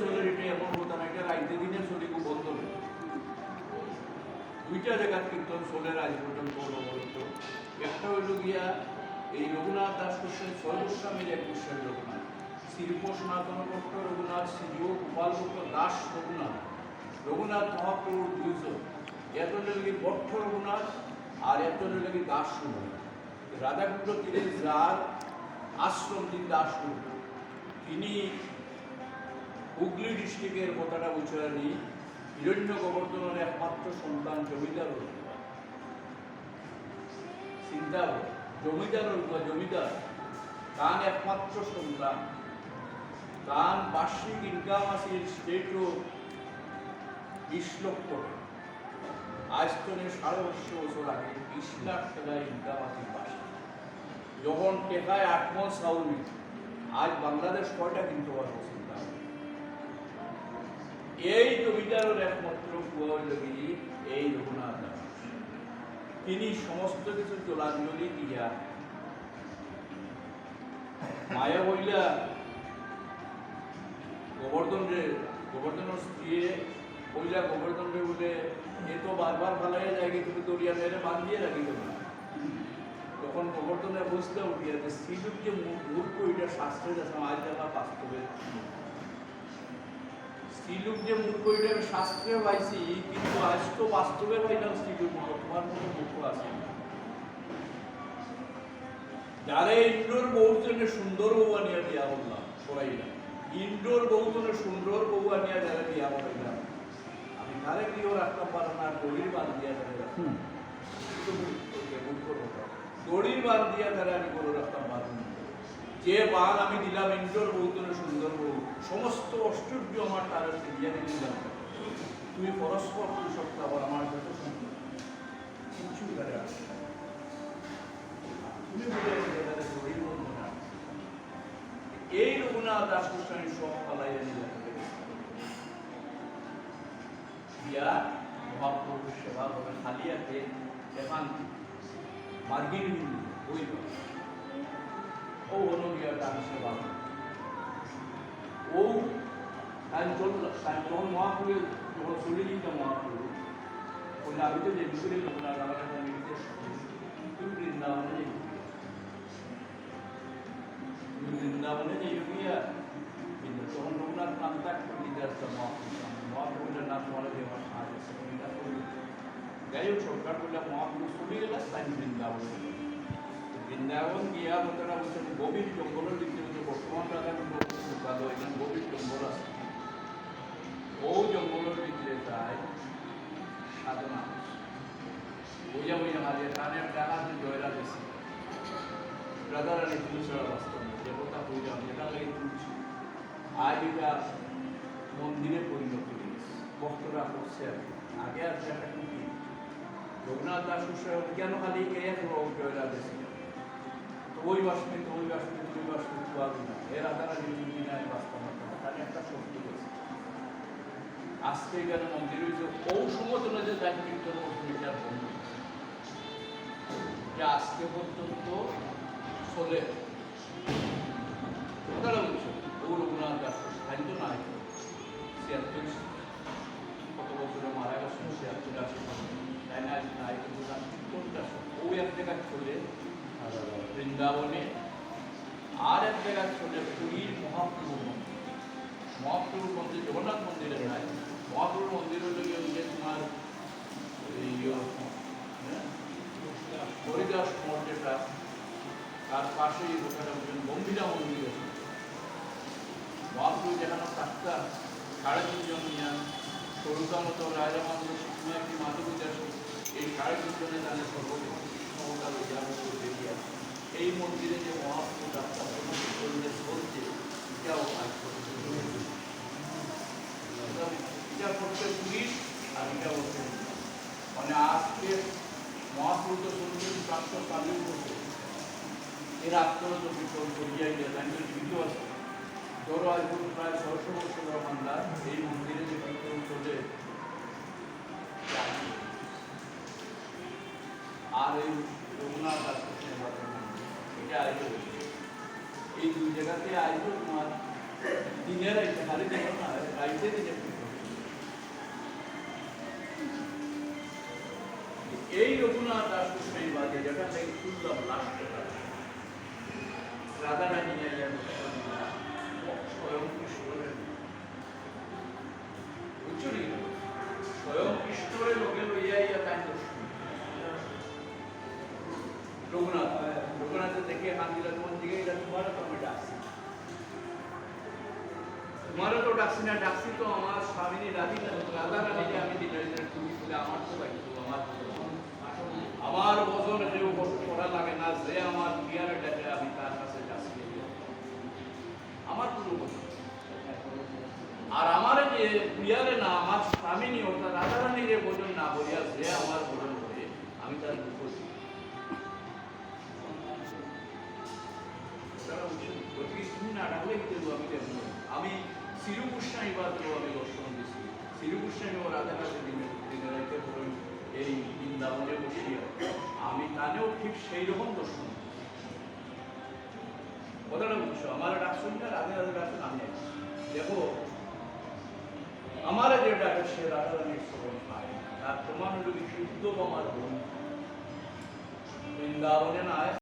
চলে এটা এমন হতো না এটা রাইতে দিনে চলে বন্ধ নেই দুইটা জায়গার কীর্তন চলে আজ পর্যন্ত অনবরত একটা হইল গিয়া এই রঘুনাথ দাস ছয় গোস্বামীর এক গোস্বামী রঘুনাথ। শিল্প সনাতন ভট্ট রঘুনাথ শ্রীজীব গোপাল ভট্ট দাস রঘুনাথ। রঘুনাথ মহাপ্রভুর দুইজন। একজন হইল ভট্ট রঘুনাথ আর একজন হইল দাস রঘুনাথ। রাধাকুণ্ড তীরে যার আশ্রম তিনি দাস তিনি হুগলি ডিস্ট্রিক্টের কথাটা উচ্চারণী হিরণ্য গোবর্ধনের একমাত্র সন্তান জমিদার। চিন্তা জমিদার জমিদার, তার একমাত্র সন্তান তার বার্ষিক ইনকাম আছে স্টেটও বিশ লক্ষ টাকা। আজ তো সাড়ে বছর বছর আগে বিশ লাখ টাকা ইনকাম আছে বার্ষিক যখন টেকায় আট চাউল আজ বাংলাদেশ কয়টা কিনতে পারব। এই জমিদারের একমাত্র কুয়া এই রঘুনাথ তিনি সমস্ত কিছু জলাঞ্জলি দিয়া মায়া বইলা গোবর্ধন রে গোবর্ধনের স্ত্রী কইলা গোবর্ধন রে বলে, এ তো বারবার ভালাই যায় তুমি দরিয়া মেরে বান্ধিয়ে রাখি দেবে তখন গোবর্ধনে বুঝতে উঠিয়া যে শ্রীযুগ যে মূর্খ এটা শাস্ত্রে যাচ্ছে আজ দেখা বাস্তবে স্ত্রীলোক যে এটা শাস্ত্রে পাইছি কিন্তু আজ তো বাস্তবে পাইলাম স্ত্রীলোক তোমার মতো মূর্খ আছে। যারা ইন্দ্রর বউর জন্য সুন্দর বউ আনিয়া বিয়া করলাম করাইলাম ইন্দ্রর বউ জন্য সুন্দর বউ আনিয়া যারা বিয়া করাইলাম আমি তারে গৃহ রাখতাম পারো না দড়ির বাদ দিয়া রাখতাম। দড়ির বাদ দিয়া তারা আমি করে রাখতাম পারো না যে বান আমি দিলাম, ইন্দ্রর বউ সুন্দর বউ সমস্ত অষ্টর্য আমার তার দিয়া দিলাম। তুমি পরস্পর দুই সপ্তাহ আমার যত কিছু আছে। বলে দড়ির এই রঘুনাথ দাস গোস্বামী সব পালাইয়া নিলেন দিয়া মহাপ্রভুর সেবা করে খালিয়াতে এখন মার্গিন বিন্দু চল তাই যখন মহাপুরে যখন চলে যেত মহাপুরে ওই নাবিতে যে বিপুরে রঘুনাথ আমার নির্দেশ তুমি বৃন্দাবনে বৃন্দাবনে যে কিন্তু তখন রঘুনাথ নাম আসতো মহাপুর মহাপুরের নাম বলে যে আমার সাহায্য যাই হোক সরকার বললে মহাপুর চলে গেলে তাই বৃন্দাবনে বৃন্দাবন গিয়া বোধরা বলছেন গভীর জঙ্গলের দিকে বর্তমান রাজা গভীর জঙ্গল আছে তুলসরা বাস্তব দেবতা পূজা যেটা লাগে তুলছি আজ এটা মন্দিরে পরিণত হয়েছে। ভক্তরা করছে কি। আগে আর একটা কুটি রঘুনাথ দাস কেন খালি এক রোগ জয়রা বেশি ওই বাসনে তো ওই বাসনে তুই বাসনে তুই আবি না এর আধারা নির্মী নাই বাস্তব তার। একটা শক্তি হয়েছে আজকে এখানে মন্দির হয়েছে। ও সমতন যে যাই কীর্তন করছে এটার বন্ধু যা আজকে পর্যন্ত চলে কথাটা বলছে ও রঘুনাথ দাস খাদ্য নাই ছিয়াত্তর কত বছরে মারা গেছেন ছিয়াত্তর আসে তাই না নাই কিন্তু তার কীর্তনটা ও এক জায়গায় চলে বৃন্দাবনে আর এক জায়গায় চলে পুরীর মহাপ্রভু মন্দির মহাপ্রভু মন্দির জগন্নাথ মন্দিরে নাই মহাপ্রভু মন্দির হলো গিয়ে তোমার হরিদাস যেটা তার পাশেই ওখানে একজন গম্ভীরা মন্দির আছে। মহাপ্রভু যেখানে কাজটা সাড়ে তিনজন নিয়ে সরুতা মতো রাজা মন্দির শিক্ষা একটি মাধবী দাস এই সাড়ে তিনজনে তাদের সর্বক্ষমতা বেরিয়ে আসে। এই মন্দিরে যে মহাপ্রভু যাত্রা পরিবেশ চলছে এটাও আজ। এটা- করছে পুলিশ আর এটা করছে মানে আজকে মহাপ্রভু তো চলছে চারশো চল্লিশ বছর এর আত্মরত বিক্রম করিয়াই তাদের ভিডিও আছে। ধরো আজ প্রায় ছশো বছর আমরা এই মন্দিরে যে বিক্রম চলে আর এই রঘুনাথ এটা আইলো এই দুই জায়গাতে আইলো তোমার দিনের একটা খালি দেখো না গাইতে দিলে এই রঘুনাথ দাস গোস্বামী বাদে যেটা লাস্ট তোমারও তো ডাকছি না ডাকছি তো আমার স্বামী রাধি রাধা রানীকে আমি তুমি আমার তো আমার ওজন যে বস্তু করা লাগে না, যে আমার বিয়ারে ডাকে আমি তার কাছে যাচ্ছি আমার ওজন আর আমার যে বিয়ারে না, আমার স্বামী অর্থাৎ রাধা রানীর যে ভোজন না বলিয়া যে আমার ভোজন করে, আমি তার দুঃখ আমি আমি দর্শন ও রাধা রাধা দিনে এই বৃন্দাবনে বসিয়া, আমি তানেও ঠিক সেই রকম দর্শন কথাটা বুঝছ? আমার দেখো, আমার যে ডাকে সে রাধা রানীর শ্রবণ পায় তার প্রমাণ যদি শুদ্ধ আমার বন্ধু বৃন্দাবনে না